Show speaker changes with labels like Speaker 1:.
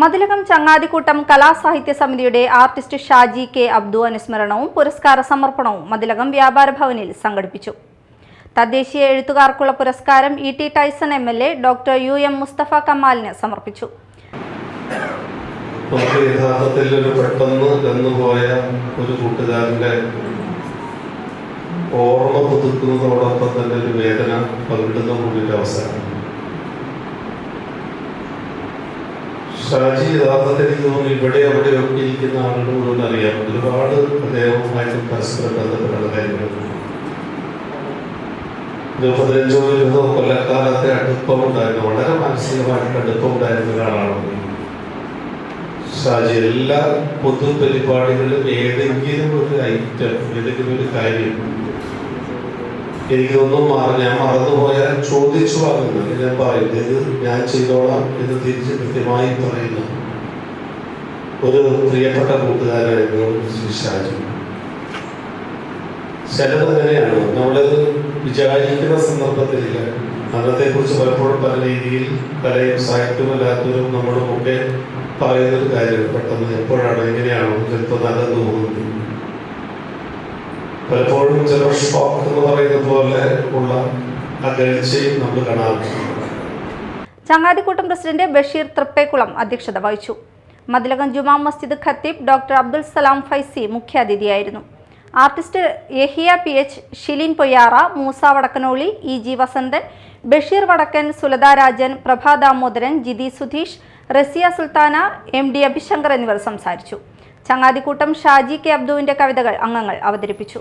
Speaker 1: മതിലകം ചങ്ങാതിക്കൂട്ടം കലാസാഹിത്യ സമിതിയുടെ artist Shaji K Abdu അനുസ്മരണവും പുരസ്കാര സമർപ്പണവും മതിലകം വ്യാപാര ഭവനിൽ സംഘടിപ്പിച്ചു. തദ്ദേശീയ എഴുത്തുകാർക്കുള്ള പുരസ്കാരം E T Tyson M L A doctor U M Mustafa കമാലിന് സമർപ്പിച്ചു.
Speaker 2: നമുക്ക് യഥാർത്ഥത്തിൽ ഒരു പെട്ടെന്ന് കന്നുപോയ ഒരു കൂട്ടുകാരന്റെ ഓർമ്മ പുതുക്കുന്നതോടൊപ്പം തന്നെ ഒരു വേദന പങ്കിടുന്ന കൂടി ഒരു അവസരം. ഷാജി യഥാർത്ഥത്തിൽ തോന്നുന്നു ഇവിടെ അവിടെ ഒക്കെ ഇരിക്കുന്ന ആളുകളോട് അറിയാം. ഒരുപാട് അദ്ദേഹവുമായിട്ട് പരസ്പരം ബന്ധപ്പെട്ടുള്ള കാര്യങ്ങളുണ്ട് പതിനഞ്ചോ ഇരുപതോ കൊല്ലക്കാലത്തെ അടുപ്പമുണ്ടായിരുന്നു. വളരെ മാനസികമായിട്ട് അടുപ്പം അടുപ്പമുണ്ടായിരുന്ന ഒരാളാണ് ഷാജി എല്ലാ പൊതു പരിപാടികളിലും ഏതെങ്കിലും ഒരു ഐറ്റം ഏതെങ്കിലും ഒരു കാര്യം എനിക്കൊന്നും മാറി ഞാൻ മറന്നുപോയാൽ ചോദിച്ചു പറഞ്ഞു. ഞാൻ പറയുന്നു. ഇത് ഞാൻ ചെയ്തോളാം എന്ന് തിരിച്ച് കൃത്യമായി പറയുന്ന. ഒരു പ്രിയപ്പെട്ട കൂട്ടുകാരായിരുന്നു ശ്രീ ഷാജി ചിലത് അങ്ങനെയാണ്. നമ്മൾ വിചാരിക്കുന്ന സന്ദർഭത്തിലില്ല. അന്നത്തെ കുറിച്ച് പലപ്പോഴും പല രീതിയിൽ കലയും സാഹിത്യവും അല്ലാത്തവരും മുമ്പേ പറയുന്ന ഒരു കാര്യം പെട്ടെന്ന് എപ്പോഴാണ് എങ്ങനെയാണോ ചിലപ്പോൾ തോന്നുന്നത് പലപ്പോഴും ചിലർ ഷോക്ക് എന്ന് പറയുന്ന പോലെ ഉള്ള അകൽച്ചയും നമ്മൾ കാണാറുണ്ട്.
Speaker 1: ചങ്ങാതിക്കൂട്ടം പ്രസിഡന്റ് ബഷീർ തൃപ്പേക്കുളം അധ്യക്ഷത വഹിച്ചു. മതിലകം ജുമാ മസ്ജിദ് ഖത്തീബ് doctor Abdul Salam Faizy മുഖ്യാതിഥിയായിരുന്നു. Artist Yahiya P H Shilin Poyyara Moosa Vadakkanoli E G Vasanthan Basheer Vadakkan Sulatha Rajan Prabha Damodaran Jithi Sudheesh Raziya Sultana M D Abhishankar എന്നിവർ സംസാരിച്ചു. ചങ്ങാതിക്കൂട്ടം ഷാജി കെ അബ്ദുവിന്റെ കവിതകൾ അംഗങ്ങൾ അവതരിപ്പിച്ചു.